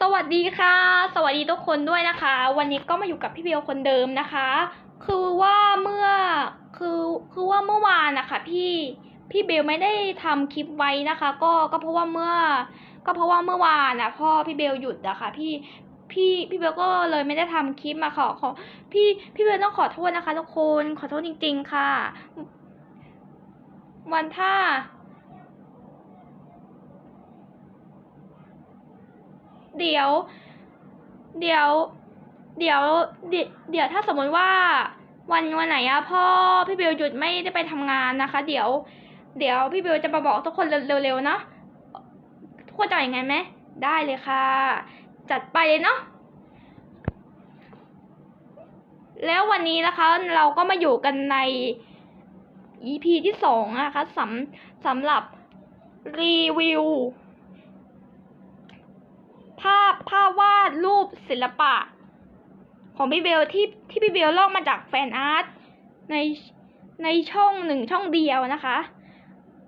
สวัสดีค่ะ สวัสดีทุกคนด้วยนะคะ วันนี้ก็มาอยู่กับพี่เบลคนเดิมนะคะ คือว่าเมื่อคือคือว่าเมื่อวานนะคะพี่พี่เบลไม่ได้ทำคลิปไว้นะคะ ก็ก็เพราะว่าเมื่อ ก็เพราะว่าเมื่อวานนะพ่อพี่เบลหยุดอะคะ่ะพี่พี่พี่เบลก็เลยไม่ได้ทำคลิปมาขอขอพี่พี่เบลต้องขอโทษนะคะทุกคนขอโทษจริง ๆ ค่ะ วันถ้า เดี๋ยว เดี๋ยว เดี๋ยว เดี๋ยวถ้าสมมติว่า วันวันไหนอะพ่อพี่เบลหยุดไม่ได้ไปทำงานนะคะ เดี๋ยว เดี๋ยวพี่เบลจะมาบอกทุกคนเร็วๆเนาะทุกคนจะอย่างไงไหมได้เลยค่ะ จัดไปเลยเนาะแล้ววันนี้นะคะเราก็มาอยู่กันใน EP ที่สองนะคะสำสำหรับรีวิว ภาพภาพวาดรูปศิลปะ ของพี่เบลที่ที่พี่เบลลอกมาจากแฟนอาร์ตในในช่องหนึ่งช่องเดียวนะคะ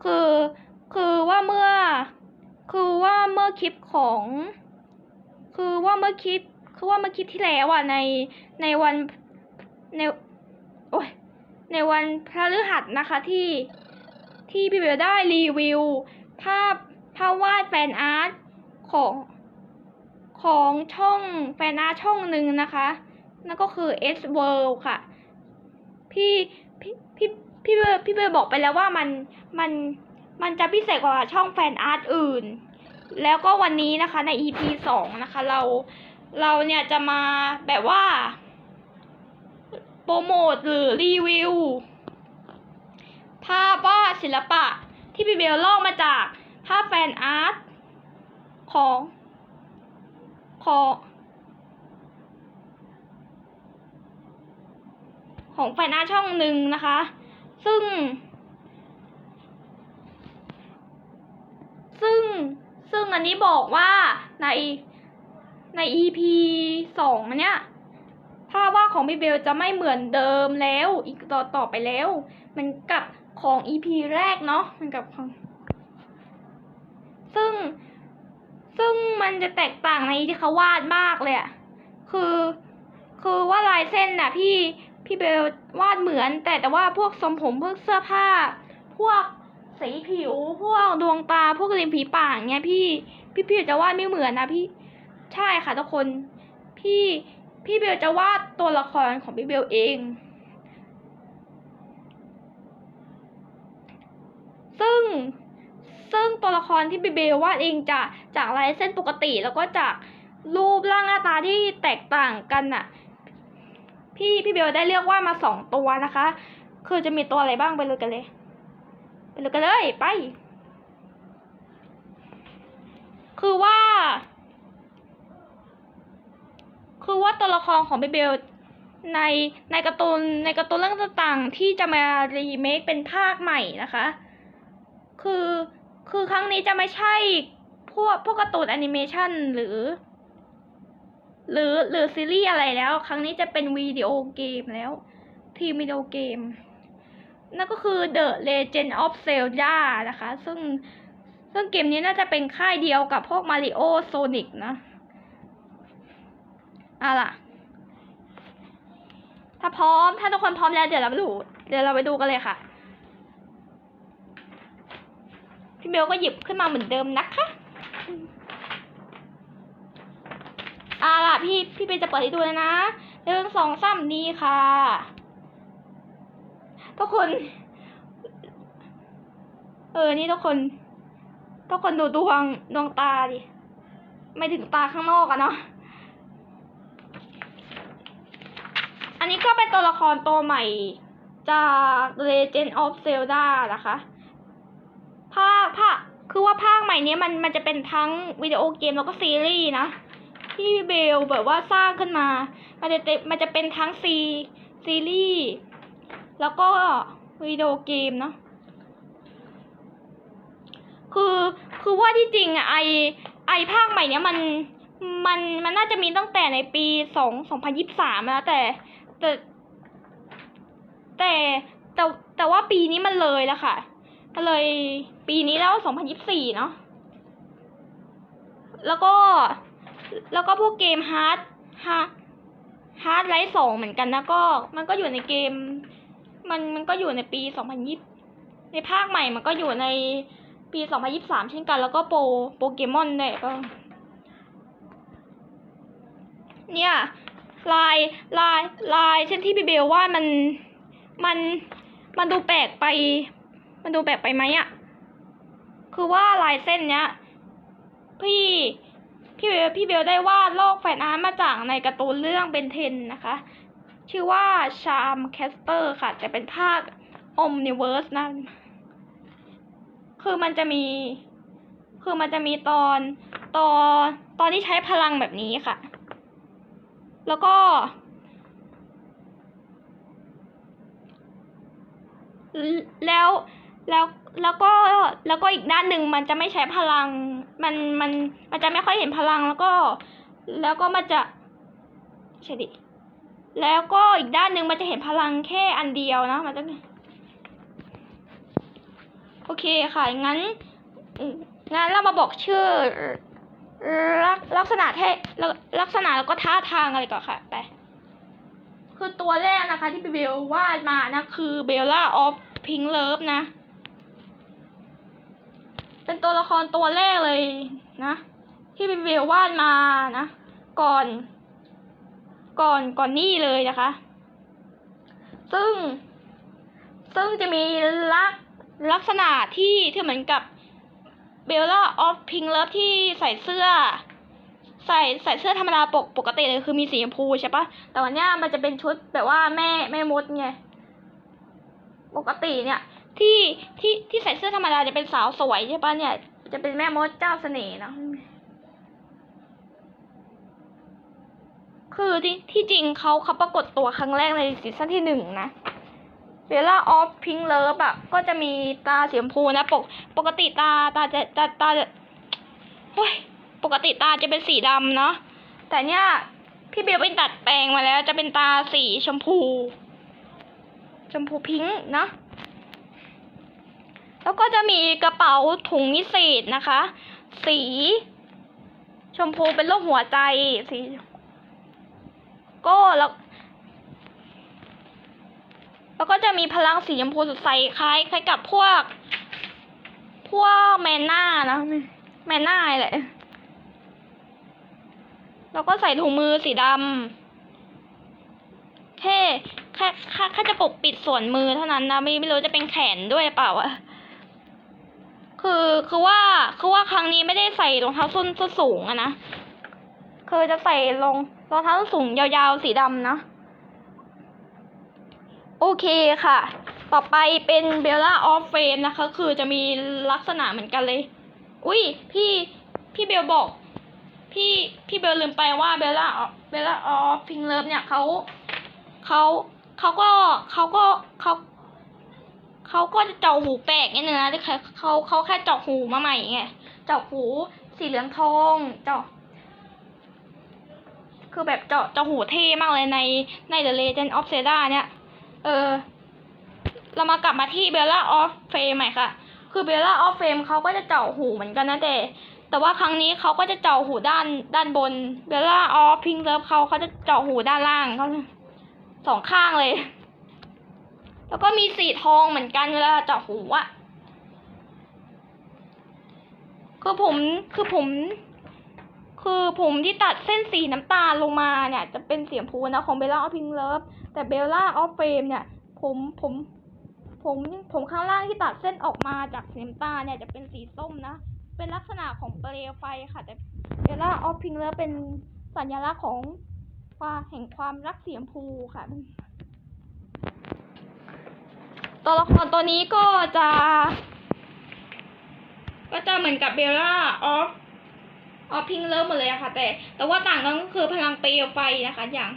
คือคือว่าเมื่อ คือว่าเมื่อคลิปของ คือว่าเมื่อคลิปคือว่าเมื่อคลิปที่แล้วอะในในวันในโอ้ยในวันพระฤหัสนะคะที่ที่พี่เบลได้รีวิว ภาพภาพวาดแฟนอาร์ตของ ของช่องแฟนอาร์ช่องหนึ่งนะคะ นั่นก็คือ S World ค่ะ พี่พี่พี่พี่เบอร์พี่เบอร์บอกไปแล้วว่ามันมันมันจะพิเศษกว่าช่องแฟนอาร์ตอื่น แล้วก็วันนี้นะคะใน EP สองนะคะ เราเราเนี่ยจะมาแบบว่า โปรโมทหรือรีวิวภาพวาดศิลปะที่พี่เบลลอกมาจากภาพแฟนอาร์ตของ ของของแฟนอาร์ช่องหนึ่งนะคะ ซึ่ง ซึ่งซึ่งอันนี้บอกว่าในใน EP สองเนี้ยภาพวาดของพี่เบลจะไม่เหมือนเดิมแล้ว อีกต่อต่อไปแล้ว มันกับของ EP แรกเนาะมันกับของ ซึ่ง ซึ่งมันจะแตกต่างในที่เขาวาดมากเลยอะคือ คือว่าลายเส้นน่ะ พี่พี่เบลวาดเหมือน แต่แต่ว่าพวกทรงผมพวกเสื้อผ้า พวกสีผิว พวกดวงตาพวกริมฝีปากเนี้ยพี่ พี่พี่จะวาดไม่เหมือนนะพี่ ใช่ค่ะทุกคน พี่พี่เบลจะวาดตัวละครของพี่เบลเอง ซึ่ง ซึ่งตัวละครที่เบลวาดเองจะจากลายเส้นปกติแล้วก็จากรูปร่างหน้าตาที่แตกต่างกันน่ะ พี่พี่เบลได้เลือกว่ามาสองตัวนะคะ คือจะมีตัวอะไรบ้างไปเลยกันเลย ไปเลยกันเลยไป คือว่า คือว่าตัวละครของเบลในในการ์ตูนในการ์ตูนเรื่องต่างๆ ที่จะมารีเมคเป็นภาคใหม่นะคะ คือ คือครั้งนี้จะไม่ใช่พวกพวกการ์ตูนแอนิเมชันหรือ หรือหรือซีรีส์อะไรแล้ว ครั้งนี้จะเป็นวิดีโอเกมแล้ว ทีมวิดีโอเกม นั่นก็คือ The Legend of Zelda นะคะ ซึ่งซึ่งเกมนี้น่าจะเป็นค่ายเดียวกับพวก Mario Sonic นะอาล่ะ ถ้าพร้อม ถ้าทุกคนพร้อมแล้วเดี๋ยวเราไปดู เดี๋ยวเราไปดูกันเลยค่ะ พี่เบลก็หยิบขึ้นมาเหมือนเดิมนะคะอาล่ะพี่พี่เบลจะเปิดให้ดูแล้วนะหนึ่งสองสามนี่ค่ะ ทุกคน เออ นี่ทุกคน ทุกคนดูดวงดวงตาดิ ไม่ถึงตาข้างนอกอะเนาะ อันนี้ก็เป็นตัวละครตัวใหม่จาก Legend of Zelda นะคะ ภาคภาคคือว่าภาคใหม่นี้มันมันจะเป็นทั้งวิดีโอเกมแล้วก็ซีรีส์นะที่เบลแบบว่าสร้างขึ้นมา มันจะมมันจะเป็นทั้งซีซีรีส์แล้วก็วิดีโอเกมเนาะคือคือว่าที่จริงอะไอไอภาคใหม่เนี้ยมันมันมันน่าจะมีตั้งแต่ในปีสองสองพันยิบสามแล้วแต่แต่แต่แต่แต่ว่าปีนี้มันเลยแล้วค่ะ มันเลยปีนี้แล้วสองพันยิบสี่เนาะ แล้วก็ แล้วก็พวกเกมฮาร์ดฮาร์ดฮาร์ดไลท์สองเหมือนกันนะก็ มันก็อยู่ในเกม มันมันก็อยู่ในปีสองพันยี่ในภาคใหม่มันก็อยู่ในปีสองพันยี่สามเช่นกัน แล้วก็โปโปเกมอนเนี่ยก็ เนี่ยลายลายลายเช่นที่พี่เบลว่ามันมันมันดูแปลกไป มันดูแปลกไปไหมอะคือว่าลายเส้นเนี้ย พี่พี่เบลพี่เบลได้วาดโลกแฟนอาร์ตมาจากในการ์ตูนเรื่องเบนเทนนะคะ ชื่อว่าชามแคสเตอร์ค่ะ จะเป็นภาคอมนิเวิร์สนะคือมันจะมี คือมันจะมีตอนตอนตอนที่ใช้พลังแบบนี้ค่ะ แล้วก็ แล้ว แล้วแล้วก็แล้วก็อีกด้านหนึ่งมันจะไม่ใช้พลัง มันมันมันจะไม่ค่อยเห็นพลังแล้วก็ แล้วก็มันจะใช่ดิแล้วก็อีกด้านหนึ่งมันจะเห็นพลังแค่อันเดียวนะมันจะโอเคค่ะงั้นงั้นเรามาบอกชื่อลักลักษณะแท้ลักษณะแล้วก็ท่าทางอะไรก่อนค่ะไปคือตัวแรกนะคะที่เบลวาดมานะคือเบลล่าออฟพิงเลิฟนะ เป็นตัวละครตัวแรกเลยนะ ที่เบลวาดมานะ ก่อน ก่อนก่อนนี่เลยนะคะ ซึ่ง ซึ่งจะมีลักลักษณะที่ที่เหมือนกับเบลล่าออฟพิงเลิฟที่ใส่เสื้อ ใส่ใส่เสื้อธรรมดาปกปกติเลยคือมีสีชมพูใช่ปะแต่วันนี้มันจะเป็นชุดแบบว่าแม่แม่มดไงปกติเนี่ย ที่ที่ที่ใส่เสื้อธรรมดาจะเป็นสาวสวยใช่ปะเนี่ย จะเป็นแม่มดเจ้าเสน่ห์นะคือที่ที่จริงเขาเขาปรากฏตัวครั้งแรกในซีซั่นที่หนึ่งนะเวลาออฟพิงเลิฟอะ ก็จะมีตาสีชมพูนะ ปกปกติตาตาจะตาตาจะโอ้ยปกติตาจะเป็นสีดำเนาะแต่เนี้ยพี่เบลเป็นตัดแปลงมาแล้ว จะเป็นตาสีชมพู ชมพูพิงค์เนาะ แล้วก็จะมีกระเป๋าถุงนิเศษนะคะ สี ชมพูเป็นรูปหัวใจสีก็แล้วแล้วก็จะมีพลังสีชมพูสดใสคล้ายคล้ายกับพวก พวกแมนน่านะแมนน่าแหละแล้วก็ใส่ถุงมือสีดำแค่แค่แค่แค่จะปกปิดส่วนมือเท่านั้นนะไม่ไม่รู้จะเป็นแขนด้วยเปล่าอะ คือคือว่าคือว่าครั้งนี้ไม่ได้ใส่รองเท้าส้นส้นสูงอะนะคือจะใส่รองรองเท้าส้นสูงยาวๆสีดำนะโอเคค่ะ ต่อไปเป็นเบลล่าออฟเฟมนะคะ คือจะมีลักษณะเหมือนกันเลย อุ้ยพี่พี่เบลบอก พี่พี่เบลลืมไปว่าเบลล่าเบลล่าออฟพิงเลิฟเนี่ยเขาเขาเขาก็เขาก็เขา เขาก็จะเจาะหูแปลกนิดนึงนะที่เขาเขาเขาแค่เจาะหูมาใหม่ไงเจาะหูสีเหลืองทองเจาะคือแบบเจาะเจาะหูเท่มากเลยในใน The Legend of Zelda เนี่ย เออ เรามากลับมาที่เบลล่าออฟเฟมใหม่ค่ะ คือเบลล่าออฟเฟมเขาก็จะเจาะหูเหมือนกันนะแต่แต่ว่าครั้งนี้เขาก็จะเจาะหูด้านด้านบนเบลล่าออฟพิงเลิฟเขาเขาจะเจาะหูด้านล่างเขาสองข้างเลย แล้วก็มีสีทองเหมือนกันเวลาเจาะหูอะคือผมคือผม คือผมที่ตัดเส้นสีน้ำตาลลงมาเนี่ย จะเป็นเสีชมพูนะของเบลล่าออฟพิงเลิฟแต่เบลล่าออฟเฟมเนี่ย ผมผมผมผมข้างล่างที่ตัดเส้นออกมาจากสีน้ำตาลเนี่ยจะเป็นสีส้มนะ เป็นลักษณะของเปลวไฟค่ะ แต่เบลล่าออฟพิงเลิฟเป็นสัญลักษณ์ของความแห่งความรักเสีชมพูค่ะ ตัวละครตัวนี้ก็จะ ก็จะเหมือนกับเบลล่าออฟออฟพิงเลิฟหมดเลยอะค่ะแต่แต่ว่าต่างกันก็คือพลังเปลวไฟนะคะ อย่าง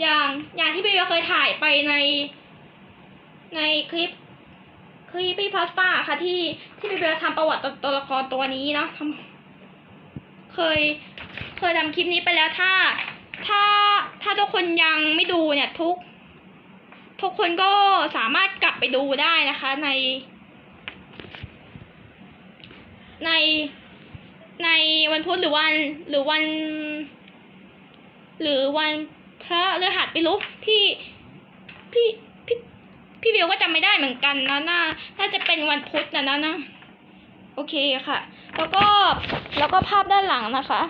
อย่างอย่างที่เบลเคยถ่ายไปใน ในคลิปคลิปพี่พาสต้าค่ะที่ที่พี่เบลทำประวัติตัวตัวละครตัวนี้เนาะทำเคยเคยทำคลิปนี้ไปแล้วถ้า ถ้าถ้าทุกคนยังไม่ดูเนี่ยทุก ทุกคนก็สามารถกลับไปดูได้นะคะใน ในในวันพุธหรือวันหรือวัน หรือวันพระฤหัสไม่รู้พี่พี่พี่พี่เบลก็จำไม่ได้เหมือนกันนะน่าน่าจะเป็นวันพุธนะนะนะโอเคค่ะ แล้วก็แล้วก็ภาพด้านหลังนะคะ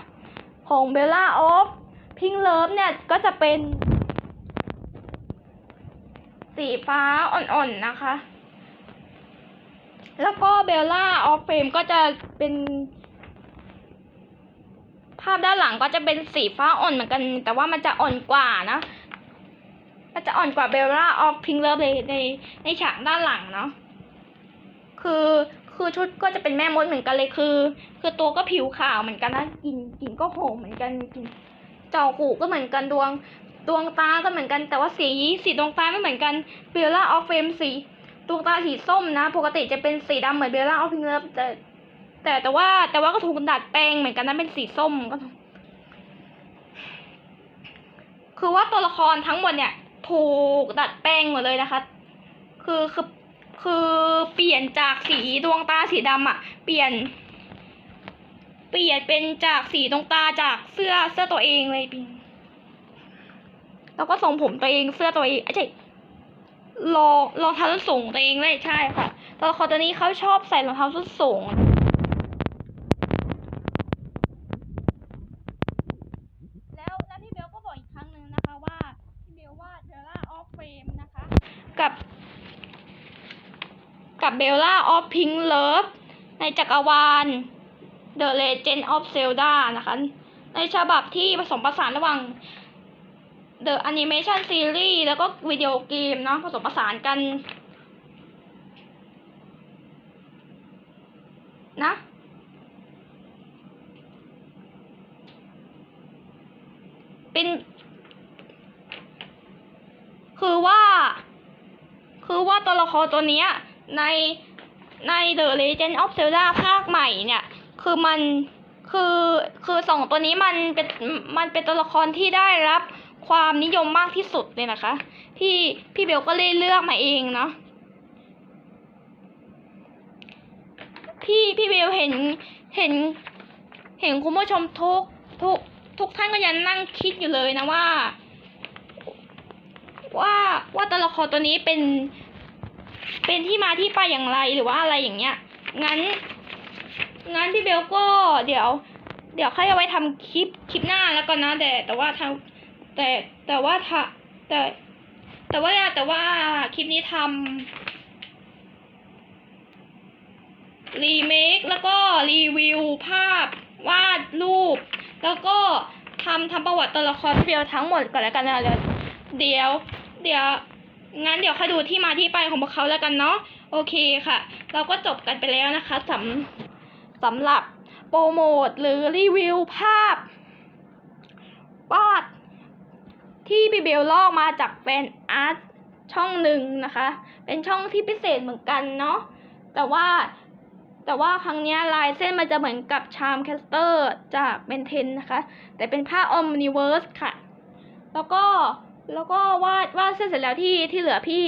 ของเบลล่าออฟพิงเลิฟเนี่ยก็จะเป็น สีฟ้าอ่อนๆนะคะ แล้วก็เบลล่าออฟเฟรมก็จะเป็น ภาพด้านหลังก็จะเป็นสีฟ้าอ่อนเหมือนกัน แต่ว่ามันจะอ่อนกว่านะมันจะอ่อนกว่าเบลล่าออฟพิงเลิฟเลยในในฉากด้านหลังเนาะคือคือชุดก็จะเป็นแม่มดเหมือนกันเลยคือ คือตัวก็ผิวขาวเหมือนกันนะกลินกลินก็โหมเหมือนกันกลินเจ้าหูก็เหมือนกันดวง ดวงตาก็เหมือนกันแต่ว่าสีสีดวงตาไม่เหมือนกันเบลล่าออฟเฟมสีดวงตาสีส้มนะ ปกติจะเป็นสีดำเหมือนเบลล่าออฟเลิฟแต่แต่แต่ว่าแต่ว่าก็ถูกดัดแปลงเหมือนกันนะเป็นสีส้มก็คือว่าตัวละครทั้งหมดเนี่ย ถูกดัดแปลงหมดเลยนะคะ คือคือคือเปลี่ยนจากสีดวงตาสีดำอะเปลี่ยน เปลี่ยนเป็นจากสีดวงตาจากเสื้อเสื้อตัวเองเลยปิง แล้วก็ทรงผมตัวเองเสื้อตัวเองไอ้ใช่รองรองเท้าส้นสูงตัวเองเลยใช่ค่ะตัวละครตัวนี้เขาชอบใส่รองเท้าส้นสูงแล้วแล้วพี่เบลก็บอกอีกครั้งหนึ่งนะคะว่าพี่เบลว่าเดล่าออฟเฟรมนะคะ กับ กับเบลล่าออฟพิงเลิฟในจักรวาล The Legend of Zelda นะคะ ในฉบับที่ผสมผสานระหว่าง The Animation Series แล้วก็วิดีโอเกมเนาะผสมผสานกัน นะ เป็น คือว่า คือว่าตัวละครตัวเนี้ยในใน The Legend of Zelda ภาคใหม่เนี่ย คือมันคือคือสองตัวนี้มันเป็นมันเป็นตัวละครที่ได้รับ ความนิยมมากที่สุดเลยนะคะพี่พี่เบลก็เลยเลือกมาเองเนาะพี่พี่เบลเห็นเห็น เห็นคุณผู้ชมทุกทุกทุกท่านก็ยังนั่งคิดอยู่เลยนะว่า ว่าว่าตัวละครตัวนี้เป็น เป็นที่มาที่ไปอย่างไรหรือว่าอะไรอย่างเงี้ยงั้นงั้นพี่เบลก็เดี๋ยว เดี๋ยวค่อยเอาไว้ทำคลิปคลิปหน้าแล้วกันนะแต่แต่ว่าทำ แต่แต่ว่าทะแต่ แต่ว่าแต่ว่าคลิปนี้ทำรีเมคแล้วก็รีวิวภาพวาดรูป แล้วก็ทำทำประวัติตัวละครพี่เบลทั้งหมดก่อนแล้วกันนะเดี๋ยวเดี๋ยวเดี๋ยวงั้นเดี๋ยวค่อยดูที่มาที่ไปของพวกเขาแล้วกันเนาะโอเคค่ะ เราก็จบกันไปแล้วนะคะสำสำหรับโปรโมทหรือรีวิวภาพวาด ที่พี่เบลลอกมาจากแฟนอาร์ตช่องหนึ่งนะคะ เป็นช่องที่พิเศษเหมือนกันเนาะแต่ว่าแต่ว่าครั้งนี้ลายเส้นมันจะเหมือนกับชามแคสเตอร์จากเบนเทนนะคะ แต่เป็นผ้าออมนิเวิร์สค่ะ แล้วก็แล้วก็วาดวาดเสร็จเสร็จแล้วที่ที่เหลือพี่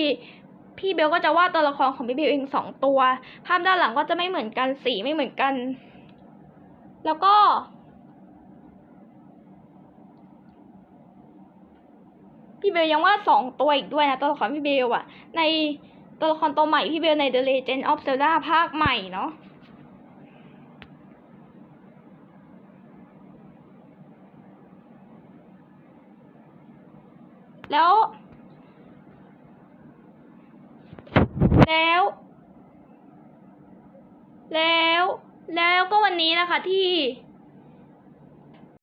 พี่เบลก็จะวาดตัวละครของพี่เบลเองสองตัว ภาพด้านหลังก็จะไม่เหมือนกันสีไม่เหมือนกัน แล้วก็ พี่เบลยังวาดสองตัวอีกด้วยนะตัวละครพี่เบลอะในตัวละครตัวใหม่พี่เบลใน The Legend of Zelda ภาคใหม่เนาะแล้ว แล้ว แล้ว แล้วก็วันนี้นะคะที่